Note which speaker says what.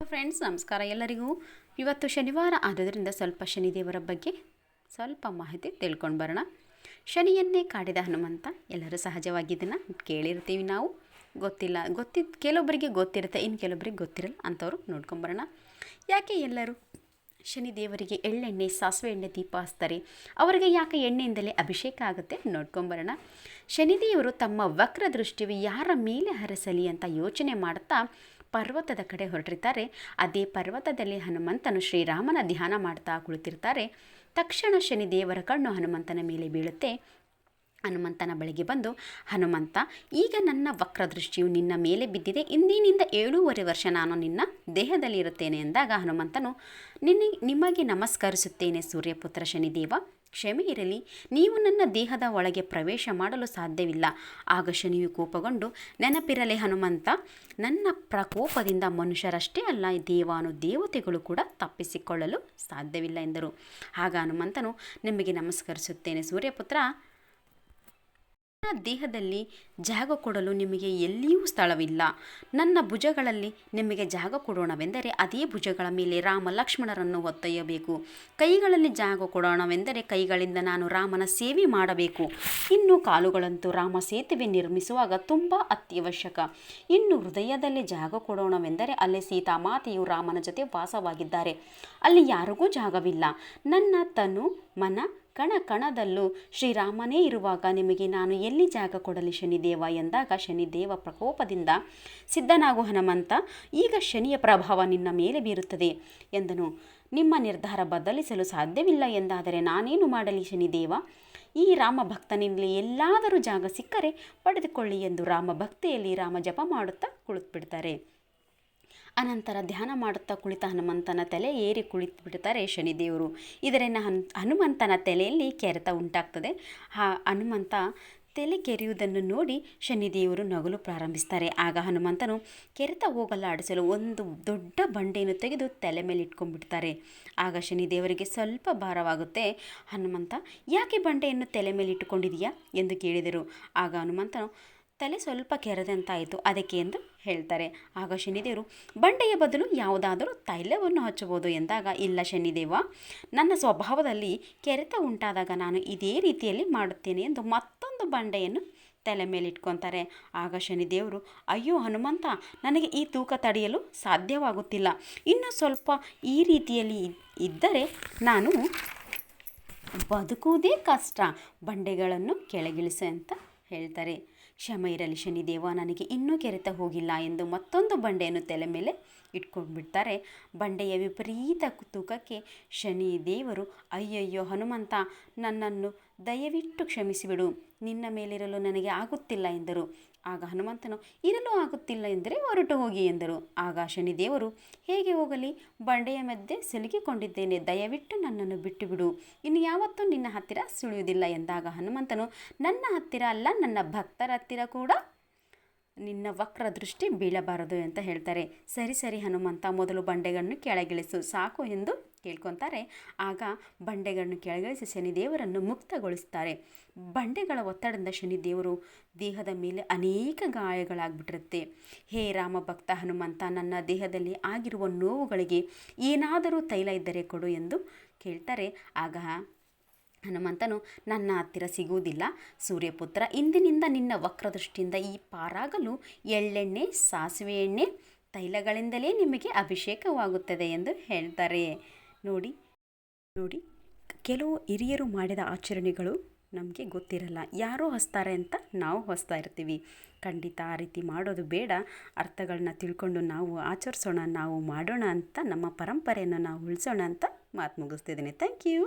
Speaker 1: Friends, ನಮಸ್ಕಾರ ಎಲ್ಲರಿಗೂ. ಇವತ್ತು ಶನಿವಾರ ಆದ್ದರಿಂದ ಸ್ವಲ್ಪ ಶನಿದೇವರ ಬಗ್ಗೆ ಸ್ವಲ್ಪ ಮಾಹಿತಿ ತಿಳ್ಕೊಂಡು ಬರೋಣ. ಶನಿಯನ್ನೇ ಕಾಡಿದ ಹನುಮಂತ, ಎಲ್ಲರೂ ಸಹಜವಾಗಿ ಇದನ್ನು ಕೇಳಿರ್ತೀವಿ ನಾವು. ಗೊತ್ತಿಲ್ಲ ಗೊತ್ತಿದ್ದು ಕೆಲವೊಬ್ಬರಿಗೆ ಗೊತ್ತಿರುತ್ತೆ ಇನ್ನು ಕೆಲವೊಬ್ಬರಿಗೆ ಗೊತ್ತಿರಲ್ಲ ಅಂಥವ್ರು ನೋಡ್ಕೊಂಬರೋಣ ಯಾಕೆ ಎಲ್ಲರೂ ಶನಿದೇವರಿಗೆ ಎಳ್ಳೆಣ್ಣೆ ಸಾಸಿವೆ ಎಣ್ಣೆ ದೀಪ ಹಚ್ತಾರೆ? ಅವರಿಗೆ ಯಾಕೆ ಎಣ್ಣೆಯಿಂದಲೇ ಅಭಿಷೇಕ ಆಗುತ್ತೆ ನೋಡ್ಕೊಂಬರೋಣ ಶನಿದೇವರು ತಮ್ಮ ವಕ್ರ ದೃಷ್ಟಿಯು ಯಾರ ಮೇಲೆ ಹರಸಲಿ ಅಂತ ಯೋಚನೆ ಮಾಡ್ತಾ ಪರ್ವತದ ಕಡೆ ಹೊರಟಿರ್ತಾರೆ ಅದೇ ಪರ್ವತದಲ್ಲಿ ಹನುಮಂತನು ಶ್ರೀರಾಮನ ಧ್ಯಾನ ಮಾಡ್ತಾ ಕುಳಿತಿರ್ತಾರೆ. ತಕ್ಷಣ ಶನಿ ದೇವರ ಕಣ್ಣು ಹನುಮಂತನ ಮೇಲೆ ಬೀಳುತ್ತೆ. ಹನುಮಂತನ ಬಳಿಗೆ ಬಂದು, ಹನುಮಂತ, ಈಗ ನನ್ನ ವಕ್ರದೃಷ್ಟಿಯು ನಿನ್ನ ಮೇಲೆ ಬಿದ್ದಿದೆ. ಇಂದಿನಿಂದ ಏಳೂವರೆ ವರ್ಷ ನಾನು ನಿನ್ನ ದೇಹದಲ್ಲಿ ಇರುತ್ತೇನೆ ಎಂದಾಗ ಹನುಮಂತನು, ನಿನ್ನ ನಿಮಗೆ ನಮಸ್ಕರಿಸುತ್ತೇನೆ ಸೂರ್ಯಪುತ್ರ ಶನಿದೇವ. ಕ್ಷಮೆ ಇರಲಿ. ನೀವು ನನ್ನ ದೇಹದ ಒಳಗೆ ಪ್ರವೇಶ ಮಾಡಲು ಸಾಧ್ಯವಿಲ್ಲ. ಆಗ ಶನಿಯು ಕೋಪಗೊಂಡು, ನೆನಪಿರಲಿ ಹನುಮಂತ, ನನ್ನ ಪ್ರಕೋಪದಿಂದ ಮನುಷ್ಯರಷ್ಟೇ ಅಲ್ಲ ದೇವಾನು ದೇವತೆಗಳು ಕೂಡ ತಪ್ಪಿಸಿಕೊಳ್ಳಲು ಸಾಧ್ಯವಿಲ್ಲ ಎಂದರು. ಆಗ ಹನುಮಂತನು ನಿಮಗೆ ನಮಸ್ಕರಿಸುತ್ತೇನೆ ಸೂರ್ಯಪುತ್ರ. ನನ್ನ ದೇಹದಲ್ಲಿ ಜಾಗ ಕೊಡಲು ನಿಮಗೆ ಎಲ್ಲಿಯೂ ಸ್ಥಳವಿಲ್ಲ. ನನ್ನ ಭುಜಗಳಲ್ಲಿ ನಿಮಗೆ ಜಾಗ ಕೊಡೋಣವೆಂದರೆ ಅದೇ ಭುಜಗಳ ಮೇಲೆ ರಾಮ ಲಕ್ಷ್ಮಣರನ್ನು ಹೊತ್ತೊಯ್ಯಬೇಕು ಕೈಗಳಲ್ಲಿ ಜಾಗ ಕೊಡೋಣವೆಂದರೆ ಕೈಗಳಿಂದ ನಾನು ರಾಮನ ಸೇವೆ ಮಾಡಬೇಕು. ಇನ್ನು ಕಾಲುಗಳಂತೂ ರಾಮ ಸೇತುವೆ ನಿರ್ಮಿಸುವಾಗ ತುಂಬ ಅತ್ಯವಶ್ಯಕ. ಇನ್ನು ಹೃದಯದಲ್ಲಿ ಜಾಗ ಕೊಡೋಣವೆಂದರೆ ಅಲ್ಲಿ ಸೀತಾಮಾತೆಯು ರಾಮನ ಜೊತೆ ವಾಸವಾಗಿದ್ದಾರೆ. ಅಲ್ಲಿ ಯಾರಿಗೂ ಜಾಗವಿಲ್ಲ. ನನ್ನ ತನು, ಮನ ಕಣ ಕಣದಲ್ಲೂ ಶ್ರೀರಾಮನೇ ಇರುವಾಗ ನಿಮಗೆ ನಾನು ಎಲ್ಲಿ ಜಾಗ ಕೊಡಲಿ ಶನಿದೇವ ಎಂದಾಗ ಶನಿದೇವ ಪ್ರಕೋಪದಿಂದ ಸಿದ್ಧನಾಗು ಹನುಮಂತ, ಈಗ ಶನಿಯ ಪ್ರಭಾವ ನಿನ್ನ ಮೇಲೆ ಬೀರುತ್ತದೆ ಎಂದನು. ನಿಮ್ಮ ನಿರ್ಧಾರ ಬದಲಿಸಲು ಸಾಧ್ಯವಿಲ್ಲ ಎಂದಾದರೆ ನಾನೇನು ಮಾಡಲಿ ಶನಿದೇವ? ಈ ರಾಮ ಭಕ್ತನಿಂದಲೇ ಎಲ್ಲಾದರೂ ಜಾಗ ಸಿಕ್ಕರೆ ಪಡೆದುಕೊಳ್ಳಿ ಎಂದು ರಾಮ ಭಕ್ತಿಯಲ್ಲಿ ರಾಮ ಜಪ ಮಾಡುತ್ತಾ ಕುಳಿತುಬಿಡ್ತಾರೆ. ಅನಂತರ ಧ್ಯಾನ ಮಾಡುತ್ತಾ ಕುಳಿತ ಹನುಮಂತನ ತಲೆ ಏರಿ ಕುಳಿತು ಬಿಡ್ತಾರೆ ಶನಿದೇವರು. ಇದರಿಂದ ಹನ್, ಹನುಮಂತನ ತಲೆಯಲ್ಲಿ ಕೆರೆತ ಉಂಟಾಗ್ತದೆ. ಆ ಹನುಮಂತ ತಲೆ ಕೆರೆಯುವುದನ್ನು ನೋಡಿ ಶನಿದೇವರು ನಗಲು ಪ್ರಾರಂಭಿಸ್ತಾರೆ. ಆಗ ಹನುಮಂತನು ಕೆರೆತ ಹೋಗಲಾಡಿಸಲು ಒಂದು ದೊಡ್ಡ ಬಂಡೆಯನ್ನು ತೆಗೆದು ತಲೆ ಮೇಲೆ ಇಟ್ಕೊಂಡ್ಬಿಡ್ತಾರೆ. ಆಗ ಶನಿದೇವರಿಗೆ ಸ್ವಲ್ಪ ಭಾರವಾಗುತ್ತೆ. ಹನುಮಂತ, ಯಾಕೆ ಬಂಡೆಯನ್ನು ತಲೆ ಮೇಲೆ ಇಟ್ಟುಕೊಂಡಿದೆಯಾ ಎಂದು ಕೇಳಿದರು. ಆಗ ಹನುಮಂತನು ತಲೆ ಸ್ವಲ್ಪ ಕೆರೆದಂತಾಯಿತು. ಅದಕ್ಕೆ ಎಂದು ಹೇಳ್ತಾರೆ. ಆಗ ಶನಿದೇವರು, ಬಂಡೆಯ ಬದಲು ಯಾವುದಾದರೂ ತೈಲವನ್ನು ಹಚ್ಚಬಹುದು ಎಂದಾಗ, ಇಲ್ಲ ಶನಿದೇವ, ನನ್ನ ಸ್ವಭಾವದಲ್ಲಿ ಕೆರೆತ ಉಂಟಾದಾಗ ನಾನು ಇದೇ ರೀತಿಯಲ್ಲಿ ಮಾಡುತ್ತೇನೆ ಎಂದು ಮತ್ತೊಂದು ಬಂಡೆಯನ್ನು ತಲೆ ಮೇಲೆ ಇಟ್ಕೊತಾರೆ. ಆಗ ಶನಿದೇವರು, ಅಯ್ಯೋ ಹನುಮಂತ, ನನಗೆ ಈ ತೂಕ ತಡೆಯಲು ಸಾಧ್ಯವಾಗುತ್ತಿಲ್ಲ. ಇನ್ನು ಸ್ವಲ್ಪ ಈ ರೀತಿಯಲ್ಲಿ ಇದ್ದರೆ ನಾನು ಬದುಕುವುದೇ ಕಷ್ಟ. ಬಂಡೆಗಳನ್ನು ಕೆಳಗಿಳಿಸ ಅಂತ ಹೇಳ್ತಾರೆ. ಕ್ಷಮ ಇರಲಿ ಶನಿದೇವ ನನಗೆ ಇನ್ನೂ ಕೆರೆತ ಹೋಗಿಲ್ಲ ಎಂದು ಮತ್ತೊಂದು ಬಂಡೆಯನ್ನು ತಲೆ ಮೇಲೆ ಇಟ್ಕೊಂಡ್ಬಿಡ್ತಾರೆ. ಬಂಡೆಯ ವಿಪರೀತ ತೂಕಕ್ಕೆ ಶನಿ ದೇವರು, ಅಯ್ಯಯ್ಯೋ ಹನುಮಂತ, ನನ್ನನ್ನು ದಯವಿಟ್ಟು ಕ್ಷಮಿಸಿಬಿಡು. ನಿನ್ನ ಮೇಲಿರಲು ನನಗೆ ಆಗುತ್ತಿಲ್ಲ ಎಂದರು. ಆಗ ಹನುಮಂತನು, ಇರಲು ಆಗುತ್ತಿಲ್ಲ ಎಂದರೆ ಹೊರಟು ಹೋಗಿ ಎಂದರು. ಆಗ ಶನಿದೇವರು, ಹೇಗೆ ಹೋಗಲಿ? ಬಂಡೆಯ ಮಧ್ಯೆ ಸಿಲುಕಿಕೊಂಡಿದ್ದೇನೆ. ದಯವಿಟ್ಟು ನನ್ನನ್ನು ಬಿಟ್ಟು ಬಿಡು ಇನ್ನು ಯಾವತ್ತೂ ನಿನ್ನ ಹತ್ತಿರ ಸುಳಿಯುವುದಿಲ್ಲ ಎಂದಾಗ ಹನುಮಂತನು, ನನ್ನ ಹತ್ತಿರ ಅಲ್ಲ, ನನ್ನ ಭಕ್ತರ ಹತ್ತಿರ ಕೂಡ ನಿನ್ನ ವಕ್ರ ದೃಷ್ಟಿ ಬೀಳಬಾರದು ಅಂತ ಹೇಳ್ತಾರೆ. ಸರಿ ಸರಿ ಹನುಮಂತ, ಮೊದಲು ಬಂಡೆಗಳನ್ನು ಕೆಳಗಿಳಿಸು. ಸಾಕು ಎಂದು ಕೇಳ್ಕೊತಾರೆ. ಆಗ ಬಂಡೆಗಳನ್ನು ಕೆಳಗಿಳಿಸಿ ಶನಿದೇವರನ್ನು ಮುಕ್ತಗೊಳಿಸ್ತಾರೆ. ಬಂಡೆಗಳ ಒತ್ತಡದಿಂದ ಶನಿದೇವರು ದೇಹದ ಮೇಲೆ ಅನೇಕ ಗಾಯಗಳಾಗ್ಬಿಟ್ಟಿರುತ್ತೆ. ಹೇ ರಾಮ ಭಕ್ತ ಹನುಮಂತ, ನನ್ನ ದೇಹದಲ್ಲಿ ಆಗಿರುವ ನೋವುಗಳಿಗೆ ಏನಾದರೂ ತೈಲ ಇದ್ದರೆ ಕೊಡು ಎಂದು ಕೇಳ್ತಾರೆ. ಆಗ ಹನುಮಂತನು, ನನ್ನ ಹತ್ತಿರ ಸಿಗುವುದಿಲ್ಲ. ಸೂರ್ಯಪುತ್ರ, ಇಂದಿನಿಂದ ನಿನ್ನ ವಕ್ರದೃಷ್ಟಿಯಿಂದ ಈ ಪಾರಾಗಲು ಎಳ್ಳೆಣ್ಣೆ ಸಾಸಿವೆ ಎಣ್ಣೆ ತೈಲಗಳಿಂದಲೇ ನಿಮಗೆ ಅಭಿಷೇಕವಾಗುತ್ತದೆ ಎಂದು ಹೇಳ್ತಾರೆ. ನೋಡಿ ನೋಡಿ, ಕೆಲವು ಹಿರಿಯರು ಮಾಡಿದ ಆಚರಣೆಗಳು ನಮಗೆ ಗೊತ್ತಿರಲ್ಲ. ಯಾರೋ ಹಸ್ತಾರೆ ಅಂತ ನಾವು ಹೊಸ್ತಾ ಇರ್ತೀವಿ. ಖಂಡಿತ ಆ ರೀತಿ ಮಾಡೋದು ಬೇಡ. ಅರ್ಥಗಳನ್ನ ತಿಳ್ಕೊಂಡು ನಾವು ಆಚರಿಸೋಣ, ನಾವು ಮಾಡೋಣ ಅಂತ, ನಮ್ಮ ಪರಂಪರೆಯನ್ನು ನಾವು ಉಳಿಸೋಣ ಅಂತ ಮಾತು ಮುಗಿಸ್ತಿದ್ದೀನಿ. Thank you